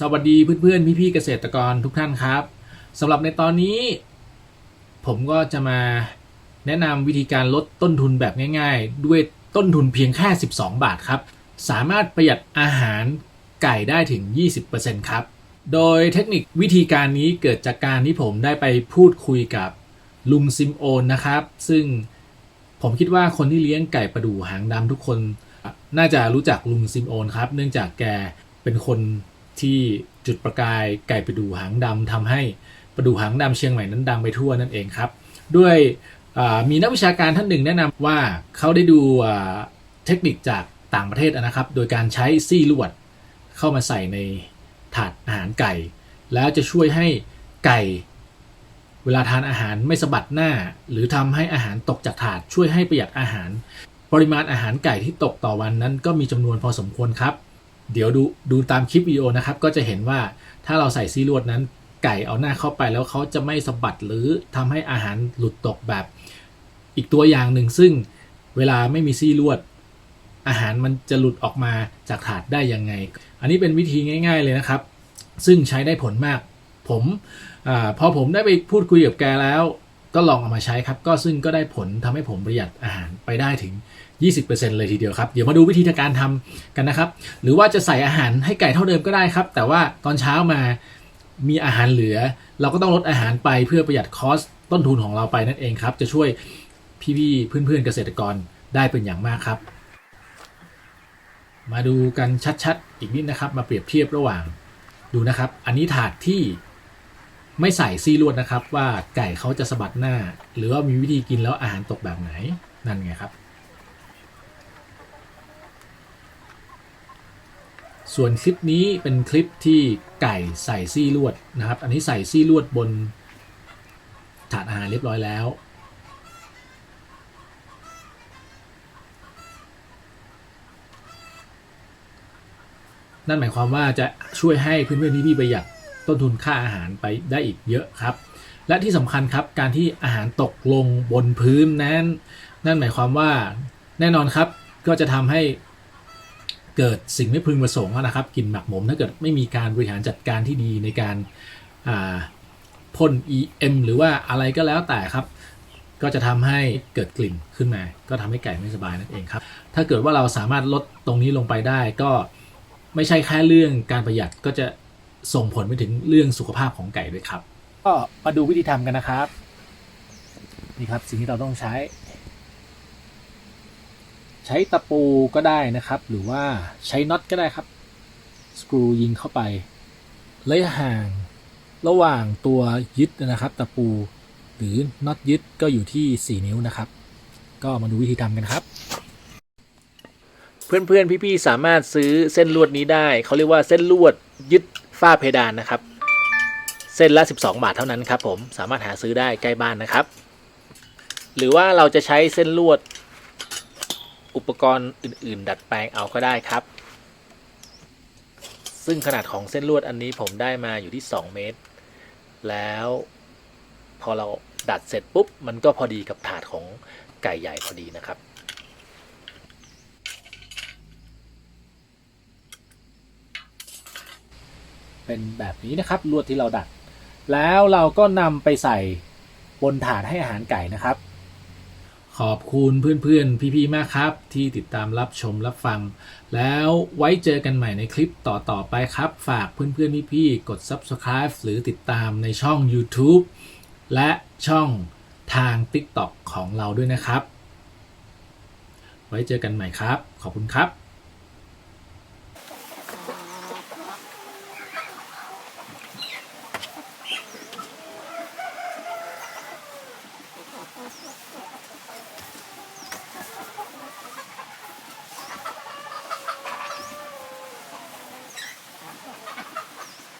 สวัสดีเพื่อนๆพี่ๆเกษตรกรทุกท่านครับสำหรับในตอนนี้ ผมก็จะมาแนะนำวิธีการลดต้นทุนแบบง่ายๆ ด้วยต้นทุนเพียงแค่ 12 บาทครับ สามารถประหยัดอาหารไก่ได้ถึง 20%ครับ โดยเทคนิควิธีการนี้เกิดจากการที่ผมได้ไปพูดคุยกับลุงซิมโอนนะครับ ซึ่งผมคิดว่าคนที่เลี้ยงไก่ประดู่หางดำทุกคน น่าจะรู้จักลุงซิมโอนครับ เนื่องจากแกเป็นคน ที่จุดประกายไก่ประดู่หางดำทำให้ประดู่หางดำเชียงใหม่นั้นดังไปทั่วนั่นเองครับ ด้วยมีนักวิชาการท่านหนึ่งแนะนำว่าเขาได้ดูเทคนิคจากต่างประเทศนะครับ โดยการใช้ซี่ลวดเข้ามาใส่ในถาดอาหารไก่ แล้วจะช่วยให้ไก่เวลาทานอาหารไม่สะบัดหน้า หรือทำให้อาหารตกจากถาดช่วยให้ประหยัดอาหาร ปริมาณอาหารไก่ที่ตกต่อวันนั้นก็มีจำนวนพอสมควรครับ เดี๋ยวดูดูตามคลิปวิดีโอนะครับ ก็จะเห็นว่าถ้าเราใส่ซี่ลวดนั้น ไก่เอาหน้าเข้าไปแล้วเขาจะไม่สะบัดหรือทำให้อาหารหลุดตกแบบ อีกตัวอย่างหนึ่งซึ่งเวลาไม่มีซี่ลวด อาหารมันจะหลุดออกมาจากถาดได้ยังไง อันนี้เป็นวิธีง่าย ๆเลยนะครับ ซึ่งใช้ได้ผลมาก ผมอพอผมได้ไปพูดคุยกับแกแล้ว ก็ลองเอามาใช้ครับ ก็ซึ่งก็ได้ผลทำให้ผมประหยัดอาหารไปได้ถึง 20%เลยทีเดียวครับ เดี๋ยวมาดูวิธีการทำกันนะครับ หรือว่าจะใส่อาหารให้ไก่เท่าเดิมก็ได้ครับ แต่ว่าตอนเช้ามามีอาหารเหลือ เราก็ต้องลดอาหารไปเพื่อประหยัดคอสต้นทุนของเราไปนั่นเองครับ จะช่วยพี่ๆเพื่อนๆเกษตรกรได้เป็นอย่างมากครับ มาดูกันชัดๆ อีกนิดนะครับ มาเปรียบเทียบระหว่างดูนะครับ อันนี้ถาดที่ไม่ใส่ซี่ลวดนะครับ ว่าไก่เขาจะสะบัดหน้า หรือว่ามีวิธีกินแล้วอาหารตกแบบไหนนั่นไงครับ ส่วนคลิปนี้เป็นคลิปที่ไก่ใส่ซี่ลวดนะครับ อันนี้ใส่ซี่ลวดบนถาดอาหารเรียบร้อยแล้ว นั่นหมายความว่าจะช่วยให้เพื่อนๆนี่พี่ประหยัดต้นทุนค่าอาหารไปได้อีกเยอะครับ และที่สำคัญครับการที่อาหารตกลงบนพื้นนั้น นั่นหมายความว่าแน่นอนครับก็จะทำให้ เกิดสิ่งไม่พึงประสงค์นะครับกลิ่นหมักหมมถ้าเกิดไม่มีการบริหารจัดการที่ดีในการอ่าพ่น EM หรือว่าอะไรก็แล้วแต่ครับ ก็จะทำให้เกิดกลิ่นขึ้นมา ก็ทำให้ไก่ไม่สบายนั่นเองครับ ถ้าเกิดว่าเราสามารถลดตรงนี้ลงไปได้ก็ไม่ใช่แค่เรื่องการประหยัดก็จะส่งผลไปถึงเรื่องสุขภาพของไก่ด้วยครับ ก็มาดูวิธีทำกันนะครับ นี่ครับสิ่งที่เราต้องใช้ ใช้ตะปูก็ได้นะครับ หรือว่าใช้น็อตก็ได้ครับ สกรูยิงเข้าไประยะห่างระหว่างตัวยึดนะครับ ตะปู หรือน็อตยึดก็อยู่ที่ 4 นิ้วนะครับ ก็มาดูวิธีทำกันครับ เพื่อนๆ พี่ๆ สามารถซื้อเส้นลวดนี้ได้ เขาเรียกว่าเส้นลวดยึดฝ้าเพดานนะครับ เส้นละ 12 บาทเท่านั้นครับผมสามารถหาซื้อได้ใกล้บ้านนะครับ หรือว่าเราจะใช้เส้นลวด อุปกรณ์อื่น ๆ ดัดแปลงเอาก็ได้ครับ ซึ่งขนาดของเส้นลวดอันนี้ผมได้มาอยู่ที่ 2 เมตร แล้วพอเราดัดเสร็จปุ๊บ มันก็พอดีกับถาดของไก่ใหญ่พอดีนะครับเป็นแบบนี้นะครับลวดที่เราดัด แล้วเราก็นำไปใส่บนถาดให้อาหารไก่นะครับ ขอบคุณเพื่อนๆ พี่ๆ มากครับ ที่ติดตามรับชมรับฟัง แล้วไว้เจอกันใหม่ในคลิปต่อๆไปครับ ฝากเพื่อนๆ พี่ๆ กด Subscribe หรือติดตามในช่อง YouTube และช่องทาง TikTok ของเราด้วยนะครับ ไว้เจอกันใหม่ครับ ขอบคุณครับ